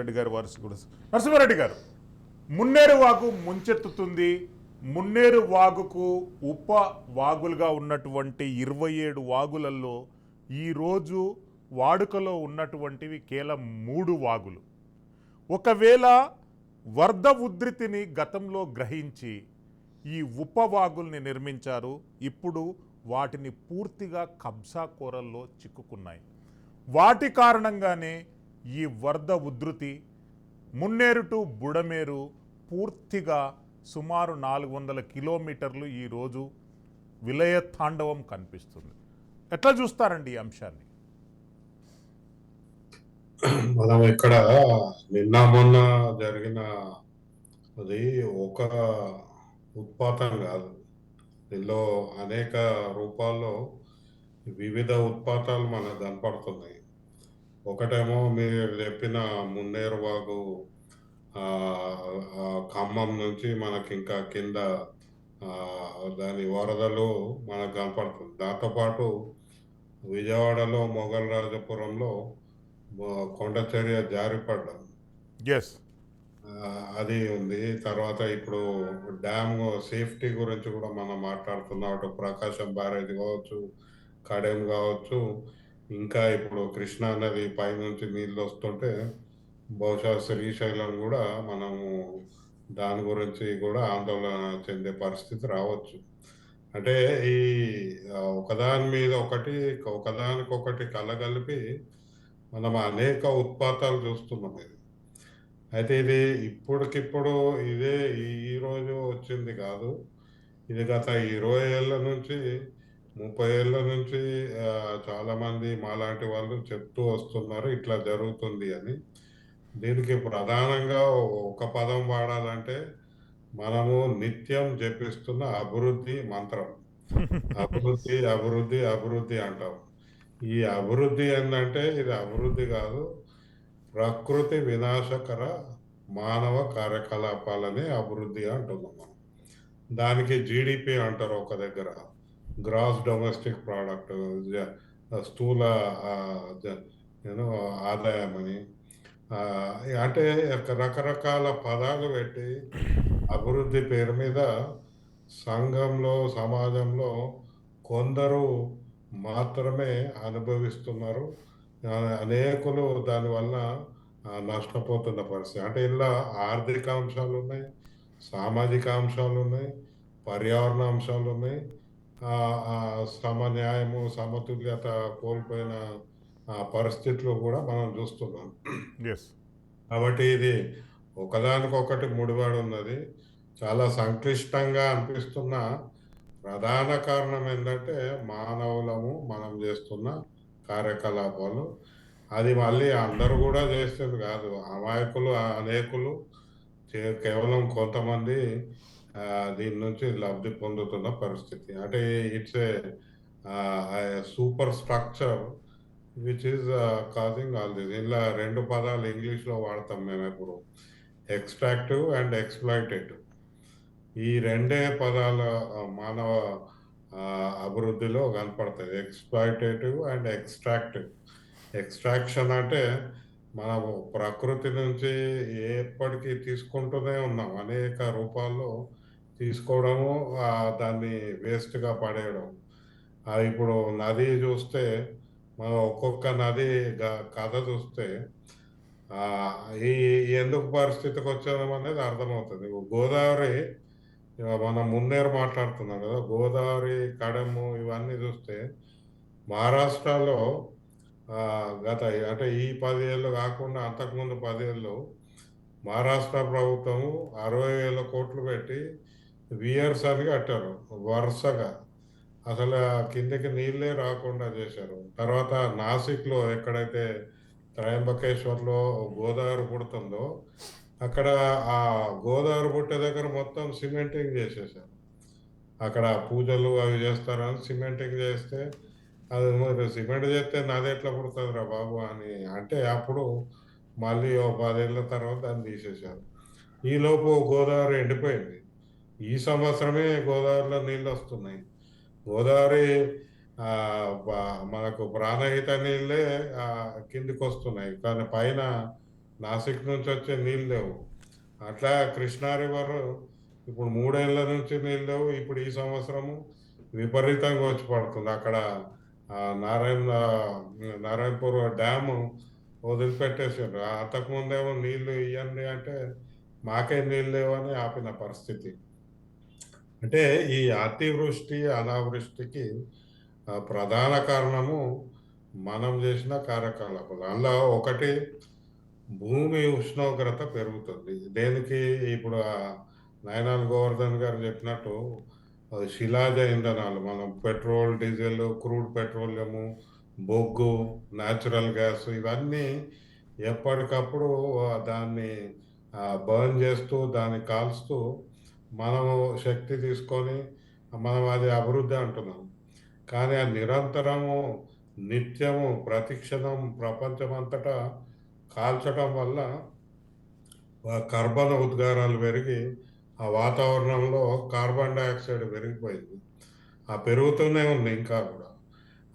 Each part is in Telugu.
రెడ్డి గారు వారసు కూడా నరసింహారెడ్డి గారు మున్నేరు వాగు ముంచెత్తుతుంది. మున్నేరు వాగుకు ఉప వాగులుగా ఉన్నటువంటి ఇరవై ఏడు వాగులలో ఈరోజు వాడుకలో ఉన్నటువంటివి కేవలం మూడు వాగులు. ఒకవేళ వరద ఉధృతిని గతంలో గ్రహించి ఈ ఉపవాగుల్ని నిర్మించారు ఇప్పుడు వాటిని పూర్తిగా కబ్జా కూరల్లో చిక్కుకున్నాయి. వాటి కారణంగానే ఈ వరద ఉధృతి మున్నేరు టు బుడమేరు పూర్తిగా సుమారు నాలుగు వందల కిలోమీటర్లు ఈరోజు విలయతాండవం కనిపిస్తుంది. ఎట్లా చూస్తారండి ఈ అంశాన్ని? మనం ఇక్కడ నిన్న మొన్న జరిగిన అది ఒక ఉత్పాతం కాదు. దీనిలో అనేక రూపాల్లో వివిధ ఉత్పాతాలు మనకు కనపడుతున్నాయి. ఒకటేమో మీరు చెప్పిన మున్నేరు వాగు ఆ, ఆ, ఖమ్మం నుంచి మనకి ఇంకా కింద దాని వరదలు మనకు కనపడుతుంది. దాంతోపాటు విజయవాడలో మొఘల్ రాజపురంలో కొండచర్య జారిపడ్డం ఎస్ అది ఉంది. తర్వాత ఇప్పుడు డ్యామ్ సేఫ్టీ గురించి కూడా మనం మాట్లాడుతున్నాం. అటు ప్రకాశం బ్యారేజ్ కావచ్చు కడెం కావచ్చు ఇంకా ఇప్పుడు కృష్ణా నది పైనుంచి నీళ్ళు వస్తుంటే బహుశా శ్రీశైలం కూడా మనము దాని గురించి కూడా ఆందోళన చెందే పరిస్థితి రావచ్చు. అంటే ఈ ఒకదాని మీద ఒకటి ఒకదానికొకటి కలగలిపి మనం అనేక ఉత్పాతాలు చూస్తున్నాం ఇది. అయితే ఇది ఇప్పటికిప్పుడు ఇదే ఈరోజు వచ్చింది కాదు. ఇది గత ఇరవై ఏళ్ళ నుంచి ముప్పై ఏళ్ళ నుంచి చాలా మంది మాలాంటి వాళ్ళు చెప్తూ వస్తున్నారు ఇట్లా జరుగుతుంది అని. దీనికి ప్రధానంగా ఒక పదం వాడాలంటే మనము నిత్యం జపిస్తున్న అభివృద్ధి మంత్రం. అభివృద్ధి అభివృద్ధి అభివృద్ధి అంటాం. ఈ అభివృద్ధి ఏంటంటే ఇది అభివృద్ధి కాదు ప్రకృతి వినాశకర మానవ కార్యకలాపాలని అభివృద్ధి అంటున్నాం మనం. దానికి జీడిపి అంటారు ఒక దగ్గర. గ్రాస్ డొమెస్టిక్ ప్రోడక్ట్ స్థూల నేను ఆదాయం అని అంటే రకరకాల పదాలు పెట్టి అభివృద్ధి పేరు మీద సంఘంలో సమాజంలో కొందరు మాత్రమే అనుభవిస్తున్నారు. అనేకులు దానివల్ల నష్టపోతున్న పరిస్థితి. అంటే ఇలా ఆర్థిక అంశాలు ఉన్నాయి సామాజిక అంశాలు ఉన్నాయి పర్యావరణ అంశాలు ఉన్నాయి సమన్యాయము సమతుల్యత కోల్పోయిన పరిస్థితులు కూడా మనం చూస్తున్నాం. కాబట్టి ఇది ఒకదానికొకటి ముడిపడి ఉన్నది చాలా సంక్లిష్టంగా అనిపిస్తున్న ప్రధాన కారణం ఏంటంటే మానవులము మనం చేస్తున్న కార్యకలాపాలు. అది మళ్ళీ అందరూ కూడా చేస్తుంది కాదు. అమాయకులు అనేకులు కేవలం కొంతమంది దీని నుంచి లబ్ధి పొందుతున్న పరిస్థితి. అంటే it's a super structure which is causing all this ఇలా రెండు పదాలు ఇంగ్లీష్లో వాడతాం మేము ఎప్పుడు. ఎక్స్ట్రాక్టివ్ అండ్ ఎక్స్ప్లాయిటేటివ్ ఈ రెండే పదాల మానవ అభివృద్ధిలో కనపడతాయి. ఎక్స్ప్లాయిటేటివ్ అండ్ ఎక్స్ట్రాక్టివ్ ఎక్స్ట్రాక్షన్ అంటే మనము ప్రకృతి నుంచి ఎప్పటికీ తీసుకుంటూనే ఉన్నాం. అనేక రూపాల్లో తీసుకోవడము దాన్ని వేస్ట్గా పడేయడం. ఇప్పుడు నది చూస్తే మనం ఒక్కొక్క నది గ- కథ చూస్తే ఈ ఎందుకు పరిస్థితికి వచ్చాము అనేది అర్థమవుతుంది. గోదావరి మనం మున్నేరు మాట్లాడుతున్నాం కదా గోదావరి కడము ఇవన్నీ చూస్తే మహారాష్ట్రలో గత అంటే ఈ పదేళ్ళు కాకుండా అంతకుముందు పదేళ్ళు మహారాష్ట్ర ప్రభుత్వము అరవై వేల కోట్లు పెట్టి వియర్స్ అని కట్టారు వరుసగా. అసలు ఆ కిందకి నీళ్ళే రాకుండా చేశారు. తర్వాత నాసిక్లో ఎక్కడైతే త్రయంబకేశ్వర్లో గోదావరి పుడుతుందో అక్కడ ఆ గోదావరి పుట్టే దగ్గర మొత్తం సిమెంటింగ్ చేసేసారు అక్కడ పూజలు అవి చేస్తారని సిమెంటింగ్ చేస్తే అది మరి సిమెంట్ చేస్తే నాది ఎట్లా పుడుతుంది రా బాబు అని అంటే అప్పుడు మళ్ళీ ఓ పదేళ్ళ తర్వాత దాన్ని తీసేశారు. ఈలోపు గోదావరి ఎండిపోయింది. ఈ సంవత్సరమే గోదావరిలో నీళ్ళు వస్తున్నాయి. గోదావరి మనకు ప్రాణహిత నీళ్ళే కిందికి వస్తున్నాయి కానీ పైన నాసిక్ నుంచి వచ్చే నీళ్ళు లేవు. అట్లా కృష్ణా రివర్ ఇప్పుడు మూడేళ్ళ నుంచి నీళ్ళు లేవు. ఇప్పుడు ఈ సంవత్సరము విపరీతంగా వచ్చి పడుతుంది. అక్కడ నారాయణ నారాయణపూర్ డ్యాము వదిలిపెట్టేసారు అంతకుముందేమో నీళ్ళు ఇవ్వండి అంటే మాకే నీళ్ళు లేవని ఆపిన పరిస్థితి. అంటే ఈ అతివృష్టి అనావృష్టికి ప్రధాన కారణము మనం చేసిన కార్యకలాపాలు. అందులో ఒకటి భూమి ఉష్ణోగ్రత పెరుగుతుంది. దేనికి? ఇప్పుడు నయనాల్ గోవర్ధన్ గారు చెప్పినట్టు శిలాజ ఇంధనాలు మనం పెట్రోల్ డీజిల్ క్రూడ్ పెట్రోలియము బొగ్గు న్యాచురల్ గ్యాస్ ఇవన్నీ ఎప్పటికప్పుడు దాన్ని బర్న్ చేస్తూ దాన్ని కాల్స్తూ మనము శక్తి తీసుకొని మనం అది అభివృద్ధి అంటున్నాం. కానీ ఆ నిరంతరము నిత్యము ప్రతిక్షణం ప్రపంచమంతటా కాల్చడం వల్ల కర్బన ఉద్గారాలు పెరిగి ఆ వాతావరణంలో కార్బన్ డైఆక్సైడ్ పెరిగిపోయింది. ఆ పెరుగుతూనే ఉంది ఇంకా కూడా.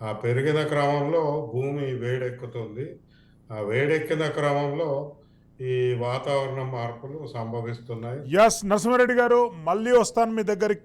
ఆ పెరిగిన క్రమంలో భూమి వేడెక్కుతుంది. ఆ వేడెక్కిన క్రమంలో ఈ వాతావరణ మార్పులు సంభవిస్తున్నాయి. ఎస్ నరసింహారెడ్డి గారు మళ్ళీ వస్తాను మీ దగ్గరికి.